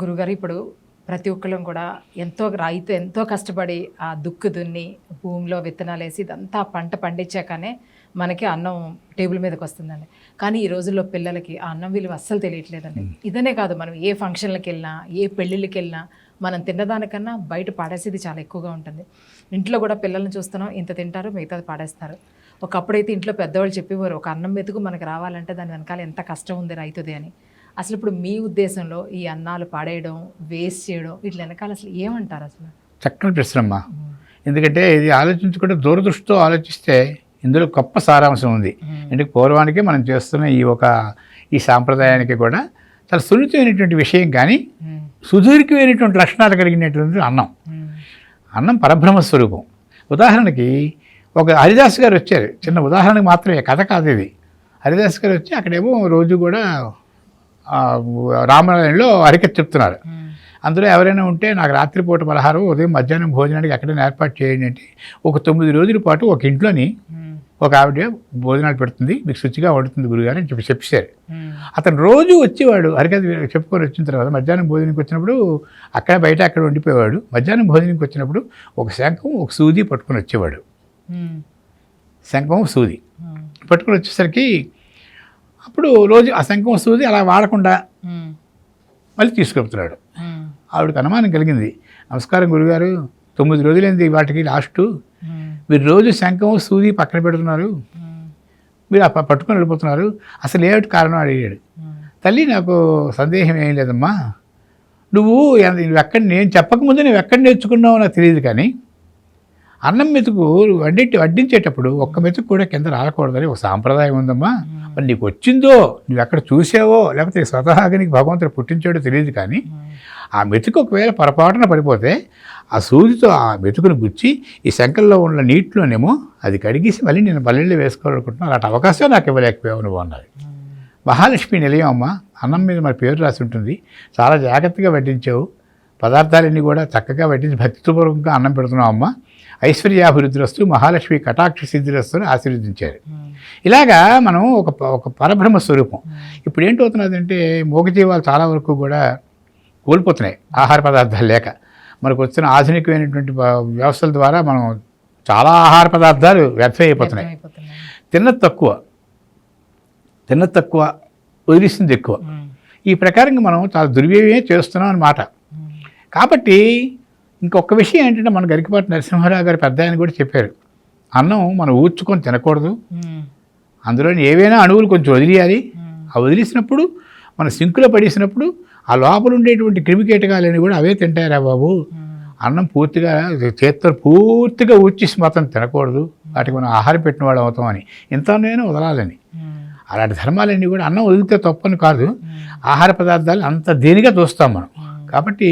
గురుగారు ఇప్పుడు ప్రతి ఒక్కళ్ళం కూడా ఎంతో రైతు ఎంతో కష్టపడి ఆ దుక్కు దున్ని భూమిలో విత్తనాలు వేసి ఇదంతా పంట పండించాకనే మనకి అన్నం టేబుల్ మీదకి వస్తుందండి. కానీ ఈ రోజుల్లో పిల్లలకి ఆ అన్నం విలువ అస్సలు తెలియట్లేదండి. ఇదనే కాదు మనం ఏ ఫంక్షన్లకు వెళ్ళినా ఏ పెళ్ళిళ్ళకి వెళ్ళినా మనం తిన్నదానికన్నా బయట పాడేసేది చాలా ఎక్కువగా ఉంటుంది. ఇంట్లో కూడా పిల్లల్ని చూస్తున్నాం ఇంత తింటారు మిగతాది పాడేస్తారు. ఒకప్పుడైతే ఇంట్లో పెద్దవాళ్ళు చెప్పేవారు ఒక అన్నం మెతుకు మనకు రావాలంటే దాని వెనకాల ఎంత కష్టం ఉంది రైతుది అని. అసలు ఇప్పుడు మీ ఉద్దేశంలో ఈ అన్నాలు పాడేయడం వేస్ట్ చేయడం వీటి వెనకాల అసలు ఏమంటారు అసలు? చక్కని ప్రశ్నమ్మా. ఎందుకంటే ఇది ఆలోచించుకుంటే దూరదృష్టితో ఆలోచిస్తే ఇందులో గొప్ప సారాంశం ఉంది. అంటే పూర్వానికి మనం చేస్తున్న ఈ ఒక ఈ సాంప్రదాయానికి కూడా చాలా సున్నితమైనటువంటి విషయం కానీ. సుదీర్ఘమైనటువంటి లక్షణాలు కలిగినటువంటి అన్నం. అన్నం పరబ్రహ్మ స్వరూపం. ఉదాహరణకి ఒక హరిదాస్ గారు వచ్చారు. చిన్న ఉదాహరణకి మాత్రమే కథ కాదు ఇది. హరిదాస్ గారు వచ్చి అక్కడేమో రోజు కూడా రామాలయంలో హరికథ చెప్తున్నారు. అందులో ఎవరైనా ఉంటే నాకు రాత్రిపూట పలహారం ఉదయం మధ్యాహ్నం భోజనానికి ఎక్కడైనా ఏర్పాటు చేయండి అంటే ఒక తొమ్మిది రోజుల పాటు ఒక ఇంట్లోని. ఒక ఆవిడ భోజనాలు పెడుతుంది మీకు శుచిగా వండుతుంది గురుగారు అని చెప్పి చెప్పేశారు. అతను రోజు వచ్చేవాడు హరికథ వి- చెప్పుకొని వచ్చిన తర్వాత మధ్యాహ్నం భోజనానికి వచ్చినప్పుడు అక్కడ బయట అక్కడ ఉండిపోయేవాడు మధ్యాహ్నం భోజనానికి వచ్చినప్పుడు ఒక శంఖం ఒక సూది పట్టుకొని వచ్చేవాడు. శంఖం సూది. పట్టుకొని వచ్చేసరికి అప్పుడు రోజు ఆ శంఖం సూది అలా వాడకుండా. మళ్ళీ తీసుకెళ్తున్నాడు. ఆవిడకి అనుమానం కలిగింది నమస్కారం గురుగారు తొమ్మిది రోజులైంది వాటికి లాస్ట్. మీరు రోజు శంఖం సూది పక్కన పెడుతున్నారు. మీరు పట్టుకొని వెళ్ళిపోతున్నారు అసలు ఏమిటి కారణం అడిగాడు. తల్లి నాకు సందేహం ఏం లేదమ్మా నువ్వు నువ్వు ఎక్కడ నేను చెప్పకముందు నువ్వు ఎక్కడ నేర్చుకున్నావో నాకు తెలియదు కానీ అన్నం మెతుకు వడ్డి వడ్డించేటప్పుడు ఒక్క మెతుకు కూడా కింద రాకూడదని ఒక సాంప్రదాయం ఉందమ్మా. మరి నీకు వచ్చిందో నువ్వు ఎక్కడ చూసావో లేకపోతే స్వతహాగా నీకు భగవంతుడు పుట్టించాడో తెలియదు కానీ ఆ మెతుకు ఒకవేళ పొరపాటున పడిపోతే ఆ సూదితో ఆ మెతుకును గుచ్చి ఈ శంకల్లో ఉన్న నీటిలోనేమో అది కడిగేసి మళ్ళీ నేను బల్లెళ్ళు వేసుకోవాలనుకుంటున్నాను. అలాంటి అవకాశం నాకు ఇవ్వలేకపోయావు నువ్వు అన్నది మహాలక్ష్మి నిలయం అమ్మ. అన్నం మీద మరి పేరు రాసి ఉంటుంది. చాలా జాగ్రత్తగా వడ్డించావు. పదార్థాలన్నీ కూడా చక్కగా వడ్డించి భక్తిపూర్వకంగా అన్నం పెడుతున్నావు అమ్మ. ఐశ్వర్యాభివృద్ధిరస్తు మహాలక్ష్మి కటాక్ష సిద్ధిరస్తు అని ఆశీర్వదించారు. ఇలాగా మనం ఒక ఒక పరబ్రహ్మ స్వరూపం ఇప్పుడు ఏంటవుతున్నదంటే మూగజీవాలు చాలా వరకు కూడా కోల్పోతున్నాయి ఆహార పదార్థాలు లేక మనకు వచ్చిన ఆధునికమైనటువంటి వ్యవస్థల ద్వారా మనం చాలా ఆహార పదార్థాలు వ్యర్థమైపోతున్నాయి అయిపోతున్నాయి. తిన్నది తక్కువ తిన్నది తక్కువ వదిలిస్తుంది ఎక్కువ. ఈ ప్రకారంగా మనం చాలా దుర్వ్యయమే చేస్తున్నాం అన్నమాట. కాబట్టి ఇంకొక విషయం ఏంటంటే మన గరికపాటి నరసింహారావు గారు పెద్ద ఆయన కూడా చెప్పారు అన్నం మనం ఊడ్చుకొని తినకూడదు. అందులో ఏవైనా అణువులు కొంచెం వదిలేయాలి. ఆ వదిలేసినప్పుడు మన సింకులో పడేసినప్పుడు ఆ లోపల ఉండేటువంటి క్రిమికీటకాలని కూడా అవే తింటారా బాబు. అన్నం పూర్తిగా చేత్తో పూర్తిగా ఊడ్చేసి మాత్రం తినకూడదు వాటికి మనం ఆహారం పెట్టిన వాడు అవుతామని ఇంత నేను వదలాలని. అలాంటి ధర్మాలన్నీ కూడా అన్నం వదిలితే తప్పని కాదు. ఆహార పదార్థాలు అంత దేనిగా చూస్తాం మనం. కాబట్టి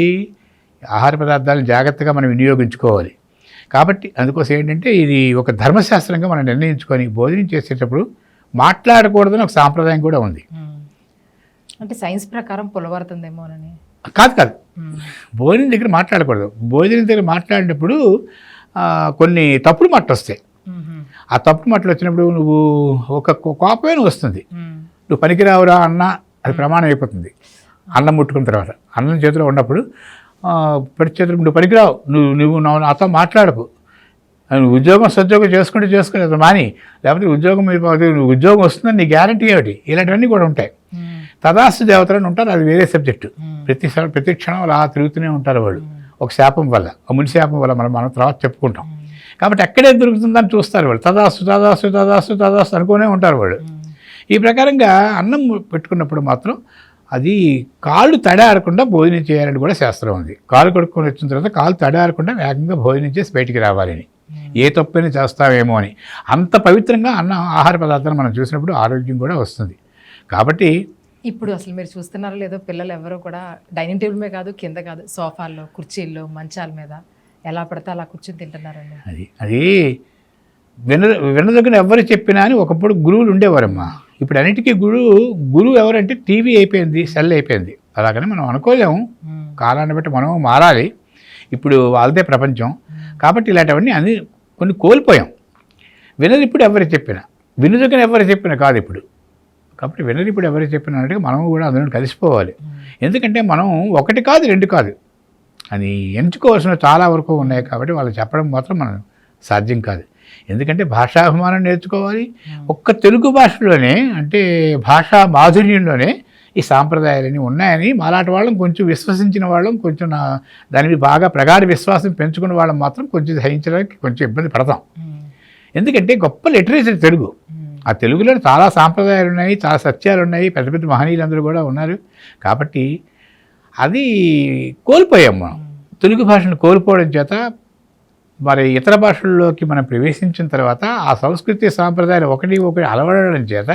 ఆహార పదార్థాలను జాగ్రత్తగా మనం వినియోగించుకోవాలి. కాబట్టి అందుకోసం ఏంటంటే ఇది ఒక ధర్మశాస్త్రంగా మనం నిర్ణయించుకొని భోజనం చేసేటప్పుడు మాట్లాడకూడదని ఒక సాంప్రదాయం కూడా ఉంది. అంటే సైన్స్ ప్రకారం పులవరుతుందేమోనని కాదు కాదు. భోజనం దగ్గర మాట్లాడకూడదు. భోజనం దగ్గర మాట్లాడినప్పుడు కొన్ని తప్పుడు మాటలు వస్తాయి. ఆ తప్పుడు మాటలు వచ్చినప్పుడు నువ్వు ఒక కో- కోపమైన వస్తుంది. నువ్వు పనికిరావురా అన్న అది ప్రమాణం అయిపోతుంది. అన్నం ముట్టుకున్న తర్వాత అన్నం చేతిలో ఉన్నప్పుడు ఆ, పడి చేతులు నువ్వు పనికిరావు. నువ్వు నువ్వు నాతో మాట్లాడకు. నువ్వు ఉద్యోగం సద్యోగం చేసుకుంటే చేసుకుని మాని లేకపోతే ఉద్యోగం నువ్వు ఉద్యోగం వస్తుందని నీ గ్యారంటీ ఏమిటి? ఇలాంటివన్నీ కూడా ఉంటాయి. తదాస్తు దేవతలను ఉంటారు అది వేరే సబ్జెక్టు. ప్రతి ప్రతి క్షణం అలా తిరుగుతూనే ఉంటారు వాళ్ళు. ఒక శాపం వల్ల ఒక ముని శాపం వల్ల మనం మనం తర్వాత చెప్పుకుంటాం. కాబట్టి ఎక్కడే దొరుకుతుందని చూస్తారు వాళ్ళు. తదాస్తు తదాస్తు తదాస్తు తదాస్తు అనుకునే ఉంటారు వాళ్ళు. ఈ ప్రకారంగా అన్నం పెట్టుకున్నప్పుడు మాత్రం అది కాళ్ళు తడారకుండా భోజనం చేయాలని కూడా శాస్త్రం ఉంది. కాళ్ళు కడుక్కొని వచ్చిన తర్వాత కాళ్ళు తడారకుండా వేగంగా భోజనం చేసి బయటికి రావాలని ఏ తప్పైనా చేస్తావేమో అని. అంత పవిత్రంగా అన్న ఆహార పదార్థాలు మనం చూసినప్పుడు ఆరోగ్యం కూడా వస్తుంది. కాబట్టి ఇప్పుడు అసలు మీరు చూస్తున్నారో లేదో పిల్లలు ఎవరు కూడా డైనింగ్ టేబుల్ మీద కాదు కింద కాదు సోఫాల్లో కుర్చీల్లో మంచాల మీద ఎలా పడితే అలా కూర్చొని తింటున్నారండి? అది అది విన వినదగిన ఎవరు చెప్పినా అని ఒకప్పుడు గురువులు ఉండేవారమ్మా. ఇప్పుడు అన్నిటికీ గురువు గురువు ఎవరంటే టీవీ అయిపోయింది సెల్ అయిపోయింది. అలాగని మనం అనుకోలేము. కాలాన్ని బట్టి మనం మారాలి. ఇప్పుడు వాళ్ళదే ప్రపంచం. కాబట్టి ఇలాంటివన్నీ అన్ని కొన్ని కోల్పోయాం. వినది ఇప్పుడు ఎవరు చెప్పినా. వినుదగిన ఎవరు చెప్పినా కాదు ఇప్పుడు. కాబట్టి వినరు ఇప్పుడు ఎవరు చెప్పినట్టుగా మనం కూడా అందులో కలిసిపోవాలి. ఎందుకంటే మనం ఒకటి కాదు రెండు కాదు. అది ఎంచుకోవాల్సిన చాలా వరకు ఉన్నాయి కాబట్టి వాళ్ళు చెప్పడం మాత్రం మనం సాధ్యం కాదు. ఎందుకంటే భాషాభిమానం నేర్చుకోవాలి. ఒక్క తెలుగు భాషలోనే అంటే భాషా మాధుర్యంలోనే ఈ సాంప్రదాయాలన్నీ ఉన్నాయని మాలాంటి వాళ్ళం కొంచెం విశ్వసించిన వాళ్ళం కొంచెం నా దాని బాగా ప్రగాఢ విశ్వాసం పెంచుకున్న వాళ్ళం మాత్రం కొంచెం సహించడానికి కొంచెం ఇబ్బంది పడతాం. ఎందుకంటే గొప్ప లిటరేచర్ తెలుగు. ఆ తెలుగులో చాలా సాంప్రదాయాలు ఉన్నాయి చాలా సత్యాలు ఉన్నాయి పెద్ద పెద్ద మహనీయులందరూ కూడా ఉన్నారు. కాబట్టి అది కోల్పోయాం మనం. తెలుగు భాషను కోల్పోవడం చేత మరి ఇతర భాషల్లోకి మనం ప్రవేశించిన తర్వాత ఆ సంస్కృతి సాంప్రదాయాలు ఒకటి ఒకటి అలవడడం చేత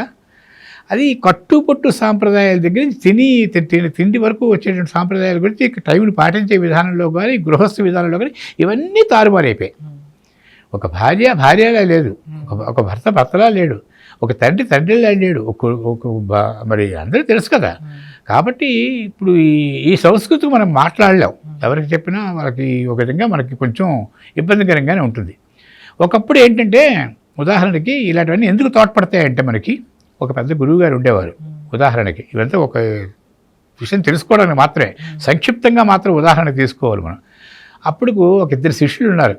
అది కట్టుపట్టు సాంప్రదాయాల దగ్గర నుంచి తిని తి- తిని తిండి వరకు వచ్చేటువంటి సాంప్రదాయాల గురించి టైంని పాటించే విధానంలో కానీ గృహస్థ విధానంలో కానీ ఇవన్నీ తారుమారైపోయాయి. ఒక భార్య భార్యలా లేదు. ఒక ఒక భర్త భర్తలా లేడు. ఒక తండ్రి తండ్రిలా లేడు ఒక మరి అందరూ తెలుసు కదా. కాబట్టి ఇప్పుడు ఈ ఈ సంస్కృతికి మనం మాట్లాడలేం. ఎవరికి చెప్పినా వాళ్ళకి ఒక విధంగా మనకి కొంచెం ఇబ్బందికరంగానే ఉంటుంది. ఒకప్పుడు ఏంటంటే ఉదాహరణకి ఇలాంటివన్నీ ఎందుకు తోడ్పడతాయంటే మనకి ఒక పెద్ద గురువు గారు ఉండేవారు ఉదాహరణకి ఇవంతా ఒక విషయం తెలుసుకోవడానికి మాత్రమే. సంక్షిప్తంగా మాత్రం ఉదాహరణకు తీసుకోవాలి మనం. అప్పుడు ఒక ఇద్దరు శిష్యులు ఉన్నారు.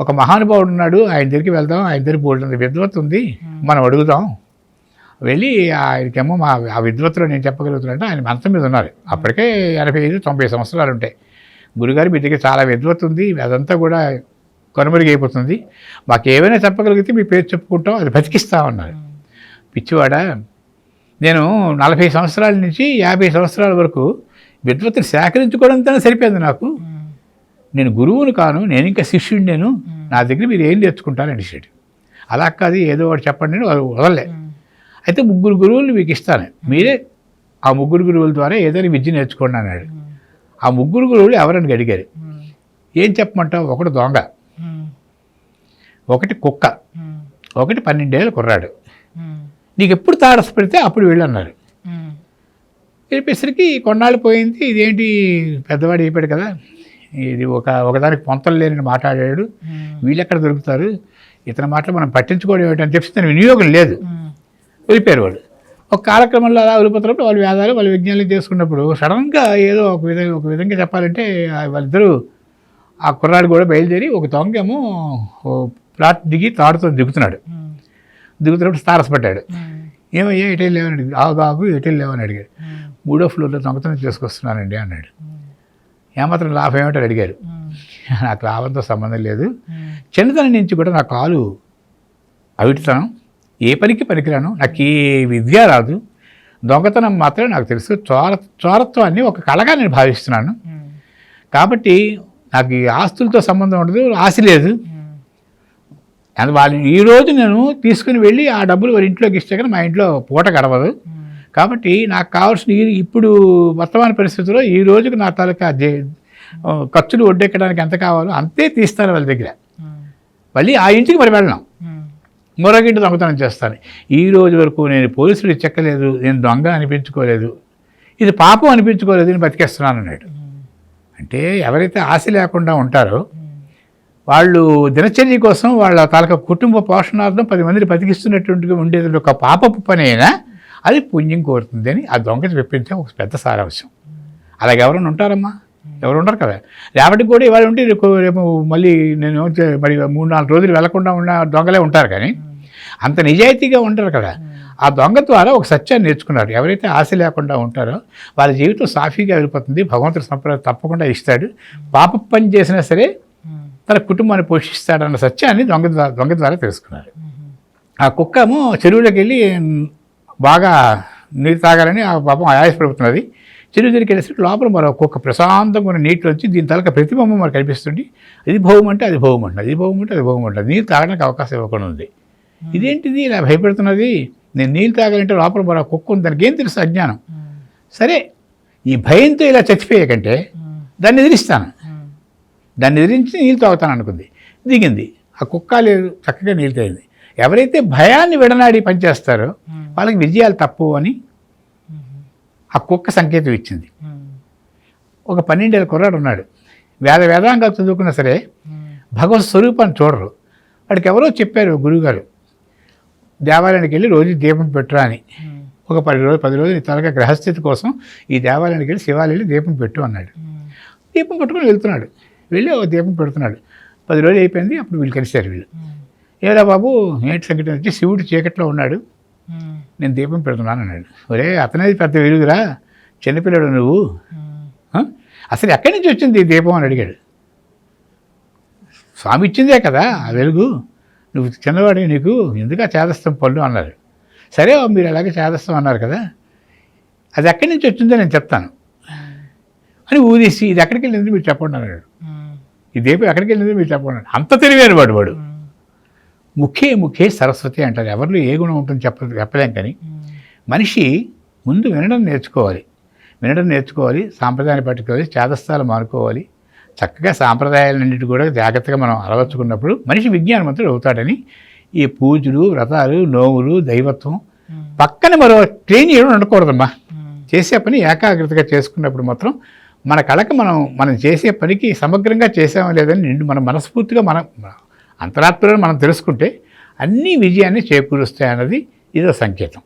ఒక మహానుభావుడు ఉన్నాడు ఆయన దగ్గరికి వెళ్దాం ఆయన దగ్గర బోల్డంత విద్వత్ ఉంది మనం అడుగుదాం. వెళ్ళి ఆయనకేమో మా ఆ విద్వత్తులో నేను చెప్పగలుగుతున్నానంటే ఆయన మంచం మీద ఉన్నారు. అప్పటికే ఎనభై ఐదు తొంభై సంవత్సరాలు ఉంటాయి. గురుగారు మీ దగ్గర చాలా విద్వత్ ఉంది అదంతా కూడా కనుమరుగైపోతుంది. మాకు ఏమైనా చెప్పగలిగితే మీ పేరు చెప్పుకుంటాం అది బతికిస్తామన్నారు పిచ్చివాడ నేను నలభై సంవత్సరాల నుంచి యాభై సంవత్సరాల వరకు విద్వత్తుని సేకరించుకోవడంతో సరిపోయింది నాకు. నేను గురువును కాను నేను ఇంకా శిష్యుడు నేను నా దగ్గర మీరు ఏం నేర్చుకుంటారని అడిగాడు అలా కాదు ఏదో ఒకటి చెప్పండి వాళ్ళు వదలలే. అయితే ముగ్గురు గురువులు మీకు ఇస్తాను. మీరే ఆ ముగ్గురు గురువుల ద్వారా ఏదైనా విద్య నేర్చుకోండి అన్నాడు. ఆ ముగ్గురు గురువులు ఎవరని అడిగారు. ఏం చెప్పమంటావు? ఒకటి దొంగ. ఒకటి కుక్క. ఒకటి పన్నెండేళ్ళ కుర్రాడు. నీకు ఎప్పుడు తారస పెడితే అప్పుడు వీళ్ళు అన్నారు. చెప్పేసరికి కొన్నాళ్ళు పోయింది. ఇదేంటి పెద్దవాడు అయిపోయాడు కదా. ఇది ఒక ఒకదానికి పొంతలు లేని మాట్లాడాడు. వీళ్ళు ఎక్కడ దొరుకుతారు? ఇతని మాటలు మనం పట్టించుకోవడం ఏమిటని చెప్పి తన వినియోగం లేదు. వెళ్ళిపోయారు వాళ్ళు. ఒక కాలక్రమంలో అలా వెళ్ళిపోతున్నప్పుడు వాళ్ళు వేదాలు వాళ్ళు విజ్ఞానం చేసుకున్నప్పుడు సడన్గా ఏదో ఒక విధంగా ఒక విధంగా చెప్పాలంటే వాళ్ళిద్దరూ ఆ కుర్రాడు కూడా బయలుదేరి ఒక దొంగేమో ప్లాట్ దిగి తాడుతో దిగుతున్నాడు. దిగుతున్నప్పుడు తారసపడ్డాడు. ఏమయ్యా ఎటు వెళ్ళావని అడిగాడు. ఆగు ఆగు ఎటు వెళ్ళావని అడిగాడు. మూడో ఫ్లోర్లో దొంగతనం చేసుకొస్తున్నానండి అన్నాడు. ఏమాత్రం లాభం ఏమిటని అడిగారు. నాకు లాభంతో సంబంధం లేదు. చిన్నతనం నుంచి కూడా నా కాలు అవిటితనం. ఏ పనికి పనికిరాను. నాకు ఏ విద్య రాదు. దొంగతనం మాత్రమే నాకు తెలుసు. చోర చోరత్వాన్ని ఒక కళగా నేను భావిస్తున్నాను. కాబట్టి నాకు ఈ ఆస్తులతో సంబంధం ఉండదు ఆశ లేదు. అది వాళ్ళు ఈ రోజు నేను తీసుకుని వెళ్ళి ఆ డబ్బులు వారి ఇంట్లోకి ఇస్తే కానీ మా ఇంట్లో పూట గడవదు. కాబట్టి నాకు కావాల్సిన ఇప్పుడు వర్తమాన పరిస్థితుల్లో ఈ రోజుకి నా తాలూకా ఖర్చులు ఒడ్డెక్కడానికి ఎంత కావాలో అంతే తీస్తాను వాళ్ళ దగ్గర. మళ్ళీ ఆ ఇంటికి మరి వెళ్ళను. మరొక ఇంటి దొంగతనం చేస్తాను. ఈ రోజు వరకు నేను పోలీసులు చెక్కలేదు నేను దొంగ అనిపించుకోలేదు. ఇది పాపం అనిపించుకోలేదు నేను బతికేస్తున్నాను అన్నాడు. అంటే ఎవరైతే ఆశ లేకుండా ఉంటారో వాళ్ళు దినచర్య కోసం వాళ్ళ తాలూకా కుటుంబ పోషణార్థం పది మందిని బతికిస్తున్నటువంటి ఉండేది. ఒక పాపపు పని అయినా అది పుణ్యం కోరుతుంది అని ఆ దొంగ చెప్పించే ఒక పెద్ద సారాంశం. అలాగే ఎవరైనా ఉంటారమ్మా? ఎవరు ఉండరు కదా? రేపటికి కూడా ఇవాళ ఉంటే రేపు రేపు మళ్ళీ నేను మరి మూడు నాలుగు రోజులు వెళ్ళకుండా ఉన్న దొంగలే ఉంటారు కానీ అంత నిజాయితీగా ఉంటారు కదా. ఆ దొంగ ద్వారా ఒక సత్యాన్ని నేర్చుకున్నారు. ఎవరైతే ఆశ లేకుండా ఉంటారో వాళ్ళ జీవితం సాఫీగా వెళ్ళిపోతుంది. భగవంతుడు సంప్రదాయం తప్పకుండా ఇస్తాడు. పాప పని చేసినా సరే తన కుటుంబాన్ని పోషిస్తాడన్న సత్యాన్ని దొంగ ద్వారా దొంగ ద్వారా తెలుసుకున్నారు. ఆ కుక్కము చెరువులోకి వెళ్ళి బాగా నీరు తాగాలని ఆ పాపం ఆయాసపడుతున్నది చెరువు దగ్గరికి వెళ్ళేసరికి లోపల మరో కుక్క ప్రశాంతంగా ఉన్న నీటిలో వచ్చి దీని తలక ప్రతిబింబం మనకు కనిపిస్తుంది. ఇది భౌం అంటే అది భౌం అంట అది భౌం అంటే అది భౌం అంట నీరు తాగడానికి అవకాశం ఇవ్వకుండా ఉంది. ఇదేంటిది? ఇలా భయపెడుతున్నది. నేను నీళ్ళు తాగాలంటే లోపల మరో కుక్క ఉంది. దానికి ఏం తెలుసు అజ్ఞానం? సరే ఈ భయంతో ఇలా చచ్చిపోయాకంటే దాన్ని ఎదిరిస్తాను. దాన్ని ఎదిరించి నీళ్ళు తాగుతాను అనుకుంది. దిగింది. ఆ కుక్క లేదు చక్కగా నీళ్ళు తాగింది ఎవరైతే భయాన్ని విడనాడి పనిచేస్తారో వాళ్ళకి విజయాలు తప్పు అని ఆ కుక్క సంకేతం ఇచ్చింది. ఒక పన్నెండేళ్ళ కుర్రాడు ఉన్నాడు. వేద వేదాంగాలు చదువుకున్నా సరే భగవత్ స్వరూపాన్ని చూడరు. వాడికి ఎవరో చెప్పారు గురువుగారు దేవాలయానికి వెళ్ళి రోజు దీపం పెట్టురా అని. ఒక పది రోజులు పది రోజులు త్వరగా గ్రహస్థితి కోసం ఈ దేవాలయానికి వెళ్ళి శివాలయంలో దీపం పెట్టు అన్నాడు. దీపం పట్టుకొని వెళ్తున్నాడు. వెళ్ళి ఒక దీపం పెడుతున్నాడు. పది రోజులు అయిపోయింది అప్పుడు వీళ్ళు కలిశారు వీళ్ళు. ఏరా బాబు ఏంటి సంగతి వచ్చి శివుడు చీకట్లో ఉన్నాడు. నేను దీపం పెడుతున్నాను అన్నాడు. ఒరే అతనేది పెద్ద వెలుగురా. చిన్నపిల్లడు నువ్వు. ఆ? అసలు ఎక్కడి నుంచి వచ్చింది ఈ దీపం అని అడిగాడు. స్వామి ఇచ్చిందే కదా ఆ వెలుగు. నువ్వు చిన్నవాడి నీకు ఎందుకు ఆ చేదస్తం పళ్ళు అన్నారు. సరే మీరు అలాగే చేదస్తం అన్నారు కదా. అది ఎక్కడి నుంచి వచ్చిందో నేను చెప్తాను. అని ఊదేసి ఇది ఎక్కడికి వెళ్ళింది మీరు చెప్పండి అన్నాడు. ఈ దీపం ఎక్కడికి వెళ్ళింది మీరు చెప్పండి. అంత తెలివైన వాడు వాడు. ముఖే ముఖే సరస్వతి అంటారు. ఎవరిలో ఏ గుణం ఉంటుంది చెప్ప చెప్పలేం కానీ మనిషి ముందు వినడం నేర్చుకోవాలి. వినడం నేర్చుకోవాలి సాంప్రదాయాన్ని పట్టుకోవాలి చేదస్థాలు మానుకోవాలి చక్కగా సాంప్రదాయాలన్నిటి కూడా జాగ్రత్తగా మనం అలవర్చుకున్నప్పుడు మనిషి విజ్ఞానవంతుడు అవుతాడని ఈ పూజలు వ్రతాలు నోములు దైవత్వం పక్కన మరో ట్రైన్ చేయడం ఉండకూడదమ్మా. చేసే పని ఏకాగ్రతగా చేసుకున్నప్పుడు మాత్రం మన కళకు మనం మనం చేసే పనికి సమగ్రంగా చేసామో లేదని నిండు మన మనస్ఫూర్తిగా మనం అంతరాత్మలను మనం తెలుసుకుంటే అన్ని విజయాన్ని చేకూరుస్తాయన్నది ఇదో సంకేతం.